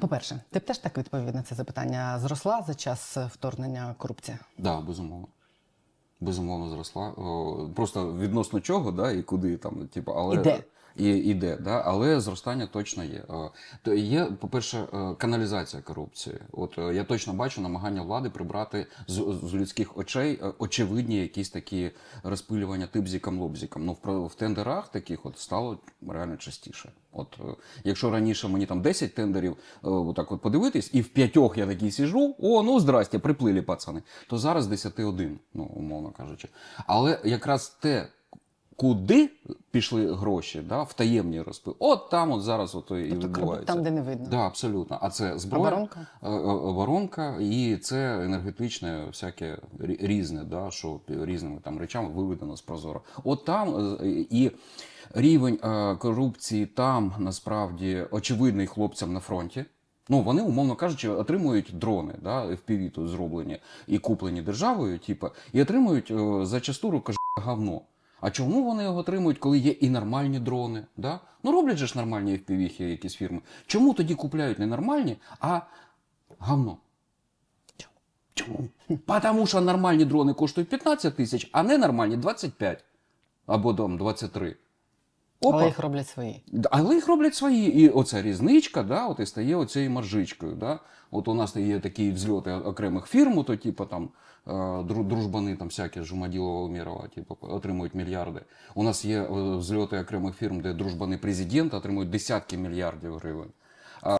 По-перше, ти б теж так відповів на це запитання. Зросла за час вторгнення корупція? Да, безумовно. Безумовно, зросла. Просто відносно чого, да, і куди там, типу, але І де? І, і де, да? але зростання точно є. Е, То є, по-перше, е, каналізація корупції. От е, я точно бачу намагання влади прибрати з, з людських очей очевидні якісь такі розпилювання типзікам-лобзікам. Ну, в, в тендерах таких от стало реально частіше. От якщо раніше мені там 10 тендерів, отак от подивитись, і в п'ятьох я такий сижу, о, ну здрасте, приплили пацани, то зараз 10 один, ну умовно кажучи. Але якраз те, куди пішли гроші, да, в таємні розпил, от там от зараз ото і Тобто відбувається. там, де не видно. Да, абсолютно. А це зброя, Оборонка? е, е, оборонка, і це енергетичне всяке різне, да, що різними там речами виведено з прозоро. От там е, і рівень е, корупції там насправді очевидний хлопцям на фронті. Ну, вони, умовно кажучи, отримують дрони, да, FPV тут зроблені і куплені державою, типу, і отримують е, зачасту кажу, говно. А чому вони його отримують, коли є і нормальні дрони? Да? Ну роблять же ж нормальні FPV якісь фірми. Чому тоді купляють не нормальні, а гавно? Чому? Тому що нормальні дрони коштують 15 тисяч, а ненормальні 25 або там 23. Опа. Але їх роблять свої. Але їх роблять свої. І оця різничка, да, от і стає оцією маржичкою. Да. От у нас є такі взльоти окремих фірм, то типу там е, дружбани, там всякі Жумаділова Умірова, типу, отримують мільярди. У нас є е, взльоти окремих фірм, де дружбани президента отримують десятки мільярдів гривень.